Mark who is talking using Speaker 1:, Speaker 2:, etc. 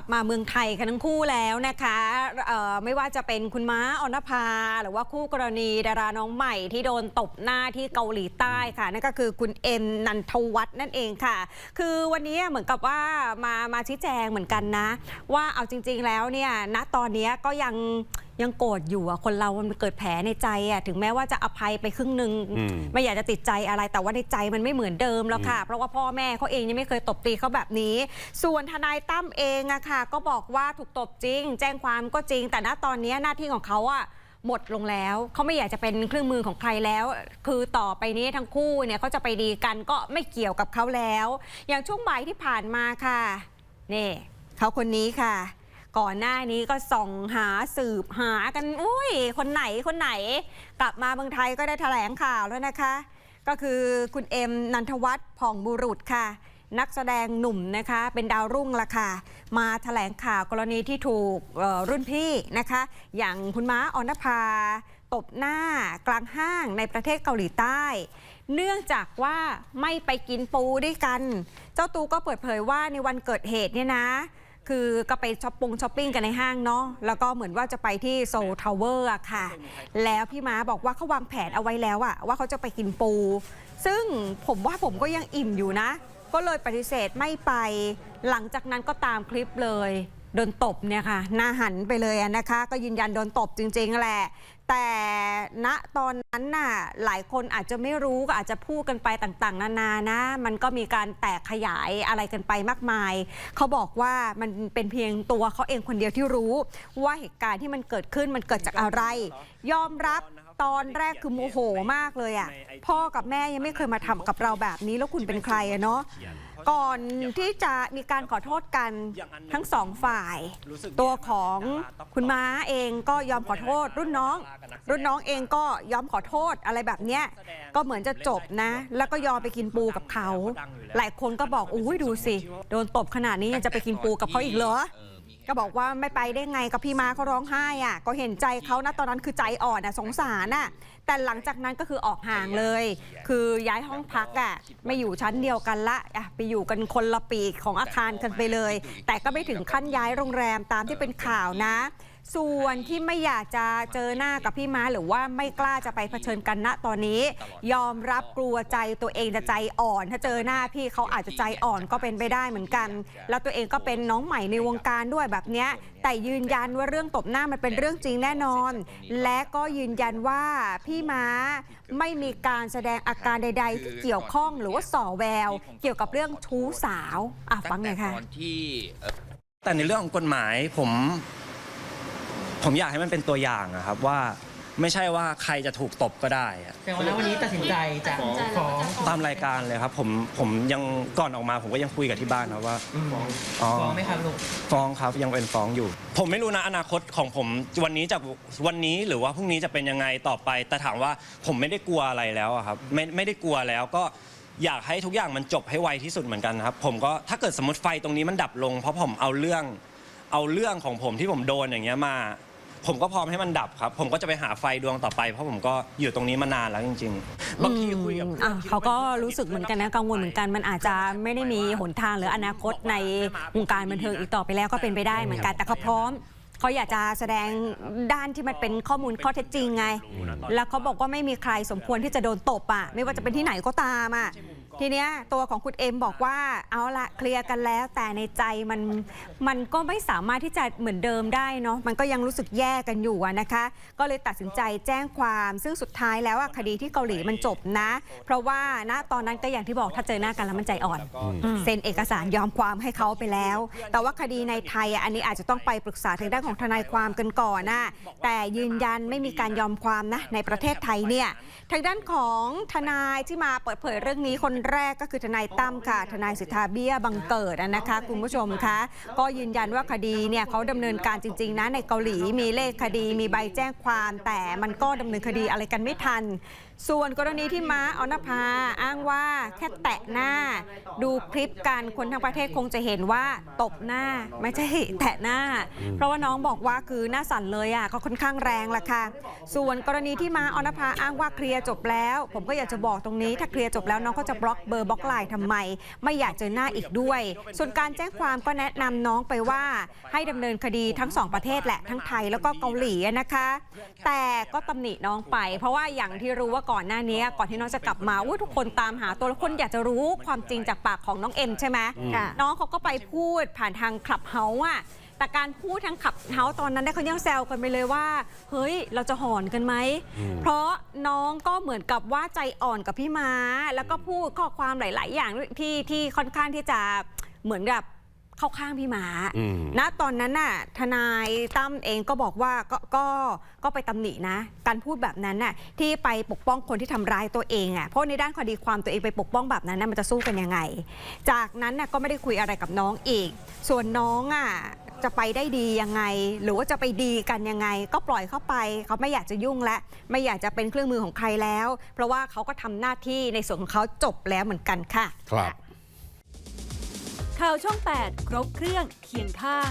Speaker 1: ลับมาเมืองไทยกันทั้งคู่แล้วนะคะไม่ว่าจะเป็นคุณม้าออนภา หรือว่าคู่กรณีดาราน้องใหม่ที่โดนตบหน้าที่เกาหลีใต้ค่ะนั่นก็คือคุณเอ็มนันทวัฒน์นั่นเองค่ะ คือวันนี้เหมือนกับว่ามามาชี้แจงเหมือนกันนะ ว่าเอาจริง ๆแล้วเนี่ยณตอนนี้ก็ยัง ยังโกรธอยู่อะคนเรามันเกิดแผลในใจอะถึงแม้ว่าจะอภัยไปครึ่งหนึ่ง
Speaker 2: อืม
Speaker 1: ไม่อยากจะติดใจอะไร แต่ว่าในใจมันไม่เหมือนเดิมแล้วค่ะ เพราะว่าพ่อแม่เขาเองยังไม่เคยตบตีเขาแบบนี้ ส่วนทนายตั้มเองอะค่ะ ก็บอกว่าถูกตบจริง แจ้งความก็จริง แต่ณตอนนี้หน้าที่ของเขาอะหมดลงแล้ว เขาไม่อยากจะเป็นเครื่องมือของใครแล้ว คือต่อไปนี้ทั้งคู่เนี่ยเขาจะไปดีกันก็ไม่เกี่ยวกับเขาแล้ว อย่างช่วงบ่ายที่ผ่านมาค่ะนี่เขาคนนี้ค่ะ ก่อนหน้านี้ก็ส่องหาสืบหากันอุ้ย คนไหนคนไหน กลับมาเมืองไทยก็ได้แถลงข่าวแล้วนะคะ ก็คือคุณเอ็มนันทวัฒน์ผ่องบุรุษค่ะ นักแสดงหนุ่มนะคะ เป็นดาวรุ่งละค่ะ มาแถลงข่าวกรณีที่ถูกรุ่นพี่นะคะ อย่างคุณม้าออนภาตบหน้ากลางห้างในประเทศเกาหลีใต้ เนื่องจากว่าไม่ไปกินปูด้วยกัน เจ้าตูก็เปิดเผยว่าในวันเกิดเหตุเนี่ยนะ คือก็ไปช้อปปงช้อปปิ้งกันในห้างเนาะแล้วก็เหมือนว่าจะไปที่โซลทาวเวอร์ค่ะ แล้วพี่ม้าบอกว่าเขาวางแผนเอาไว้แล้วอะว่าเขาจะไปกินปู ซึ่งผมว่าผมก็ยังอิ่มอยู่นะ ก็เลยปฏิเสธไม่ไป หลังจากนั้นก็ตามคลิปเลยโดนตบเนี่ยค่ะหน้าหันไปเลยนะคะ ก็ยืนยันโดนตบจริงๆแหละ แต่ณตอนนั้นน่ะหลายคนอาจจะไม่รู้ก็อาจจะพูดกันไปต่างๆ นานานะ มันก็มีการแตกขยายอะไรกันไปมากมาย เขาบอกว่ามันเป็นเพียงตัวเขาเองคนเดียวที่รู้ ว่าเหตุการณ์ที่มันเกิดขึ้นมันเกิดจากอะไร ยอมรับตอนแรกคือโมโหมากเลยอะ่ะพ่อกับแม่ยังไม่เคยมาทำกับเราแบบนี้แล้วคุณเป็นใครอะเนาะก่อนที่จะมีการขอโทษกันทั้งสองฝ่าย ตัวของคุณม้าเองก็ยอมขอโทษรุ่นน้องรุ่นน้องเองก็ยอมขอโทษอะไรแบบเนี้ยก็เหมือนจะจบนะ แล้วก็ยอมไปกินปูกับเขา หลายคนก็บอกอุ้ยดูสิ โดนตบขนาดนี้ยังจะไปกินปูกับเขาอีกเหรอก็บอกว่าไม่ไปได้ไงกับพี่มาเขาร้องไห้อะ ก็เห็นใจเขานะตอนนั้นคือใจอ่อนอะสงสารอะ แต่หลังจากนั้นก็คือออกห่างเลย คือย้ายห้องพักอะไม่อยู่ชั้นเดียวกันละอะไปอยู่กันคนละปีกของอาคารกันไปเลย แต่ก็ไม่ถึงขั้นย้ายโรงแรมตามที่เป็นข่าวนะ ส่วนที่ไม่อยากจะเจอหน้ากับพี่ม้าหรือว่าไม่กล้าจะไปเผชิญกันณตอนนี้ ยอมรับกลัวใจตัวเองจะใจอ่อน ถ้าเจอหน้าพี่เขาอาจจะใจอ่อนก็เป็นไปได้เหมือนกัน แล้วตัวเองก็เป็นน้องใหม่ในวงการด้วยแบบเนี้ยแต่ยืนยันว่าเรื่องตบหน้ามันเป็นเรื่องจริงแน่นอน และก็ยืนยันว่าพี่ม้าไม่มีการแสดงอาการใด ๆ ที่เกี่ยวข้องหรือว่าส่อแวว เกี่ยวกับเรื่องชู้สาวอะฟังหน่อยค่ะ
Speaker 3: ตอนที่เอ่อ
Speaker 4: แต่ในเรื่องของกฎหมายผม ผมอยากให้มันเป็นตัวอย่างอะครับว่าไม่ใช่ว่าใครจะถูกตบก็ได้อะ
Speaker 5: แต่ว่าวันนี้ตัดสินใจจะฟ้อง
Speaker 4: ตามรายการเลยครับผมผมยังก่อนออกมาผมก็ยังคุยกับที่บ้านครับว่าอ๋อ
Speaker 5: ฟ้องไหมครับลูก
Speaker 4: ฟ้องครับยังเป็นฟ้องอยู่ ผมไม่รู้นะอนาคตของผมวันนี้จากวันนี้หรือว่าพรุ่งนี้จะเป็นยังไงต่อไป แต่ถามว่าผมไม่ได้กลัวอะไรแล้วอะครับไม่ไม่ได้กลัวแล้วก็อยากให้ทุกอย่างมันจบให้ไวที่สุดเหมือนกันครับ ผมก็ถ้าเกิดสมมติไฟตรงนี้มันดับลง เพราะผมเอาเรื่องเอาเรื่องของผมที่ผมโดนอย่างเงี้ยมา ผมก็พร้อมให้มันดับครับ ผมก็จะไปหาไฟดวงต่อไปเพราะผมก็อยู่ตรงนี้มานานแล้วจริงๆบางทีคุยกับเพื่อะคิด
Speaker 1: เขาก็รู้สึกเหมือนกันนะกังวลเหมือนกันมันอาจจะไม่ได้มีหนทางหรืออนาคตในวงการบันเทิงอีกต่อไปแล้วก็เป็นไปได้เหมือนกันแต่เขาพร้อมเขาอยากจะแสดงด้านที่มันเป็นข้อมูลข้อเท็จจริงไง แล้วเขาบอกว่าไม่มีใครสมควรที่จะโดนตบอะไม่ว่าจะเป็นที่ไหนก็ตามอะ ทีเนี้ยตัวของคุณเอ็มบอกว่าเอาละเคลียร์กันแล้ว แต่ในใจมันมันก็ไม่สามารถที่จะเหมือนเดิมได้เนาะมันก็ยังรู้สึกแย่กันอยู่อะนะคะ ก็เลยตัดสินใจแจ้งความ ซึ่งสุดท้ายแล้วอะคดีที่เกาหลีมันจบนะ เพราะว่าณตอนนั้นก็อย่างที่บอกถ้าเจอหน้ากันแล้วมันใจอ่อนเซ็นเอกสารยอมความให้เขาไปแล้ว แต่ว่าคดีในไทยอะอันนี้อาจจะต้องไปปรึกษาทางด้านของทนายความกันก่อนนะแต่ยืนยันไม่มีการยอมความนะในประเทศไทยเนี่ยทางด้านของทนายที่มาเปิดเผยเรื่องนี้คนแรกก็คือทนายตั้มค่ะ ทนายสิทธาเบี้ยบังเกิดอะนะคะ คุณผู้ชมคะ ก็ยืนยันว่าคดีเนี่ยเขาดำเนินการจริง ๆ นะ ในเกาหลีมีเลขคดีมีใบแจ้งความแต่มันก็ดำเนินคดีอะไรกันไม่ทัน ส่วนกรณีที่ม้าออนภาอ้างว่าแค่แตะหน้า ดูคลิปกันคนทั้งประเทศคงจะเห็นว่าตบหน้าไม่ใช่แตะหน้า เพราะว่าน้องบอกว่าคือหน้าสั่นเลยอะก็ค่อนข้างแรงละค่ะ ส่วนกรณีที่ม้าออนภาอ้างว่าเคลียร์จบแล้ว ผมก็อยากจะบอกตรงนี้ถ้าเคลียร์จบแล้วน้องก็จะบล็อกล็อกเบอร์บล็อกไลน์ทำไม ไม่อยากเจอหน้าอีกด้วย ส่วนการแจ้งความก็แนะนำน้องไปว่า ให้ดำเนินคดีทั้งสองประเทศแหละทั้งไทยแล้วก็เกาหลีนะคะ แต่ก็ตำหนิน้องไป เพราะว่าอย่างที่รู้ว่าก่อนหน้านี้ก่อนที่น้องจะกลับมาอุ๊ยทุกคนตามหาตัวแล้วคนอยากจะรู้ความจริงจากปากของน้องเอ็มใช่ไหม
Speaker 2: ค่ะ
Speaker 1: น้องเขาก็ไปพูดผ่านทางคลับเฮาส์อะ แต่การพูดทางขับเฮาส์ตอนนั้นเนี่ยเขายังแซวกันไปเลยว่า เฮ้ยเราจะหอนกันไหม เพราะน้องก็เหมือนกับว่าใจอ่อนกับพี่ม้า แล้วก็พูดข้อความหลาย ๆ อย่างที่ที่ค่อนข้างที่จะเหมือนกับเข้าข้างพี่ม้า
Speaker 2: อืม
Speaker 1: ณตอนนั้นน่ะทนายตั้มเองก็บอกว่าก็ก็ก็ไปตำหนินะ การพูดแบบนั้นน่ะที่ไปปกป้องคนที่ทำร้ายตัวเองอะเพราะในด้านคดีความตัวเองไปปกป้องแบบนั้นน่ะมันจะสู้กันยังไง จากนั้นน่ะก็ไม่ได้คุยอะไรกับน้องอีก ส่วนน้องอะ จะไปได้ดียังไง หรือว่าจะไปดีกันยังไง ก็ปล่อยเข้าไป เขาไม่อยากจะยุ่งและ ไม่อยากจะเป็นเครื่องมือของใครแล้ว เพราะว่าเขาก็ทำหน้าที่ในส่วนของเขาจบแล้วเหมือนกันค่ะ
Speaker 2: ครับ
Speaker 3: ข่าวช่อง 8 ครบเครื่องเคียงข้าง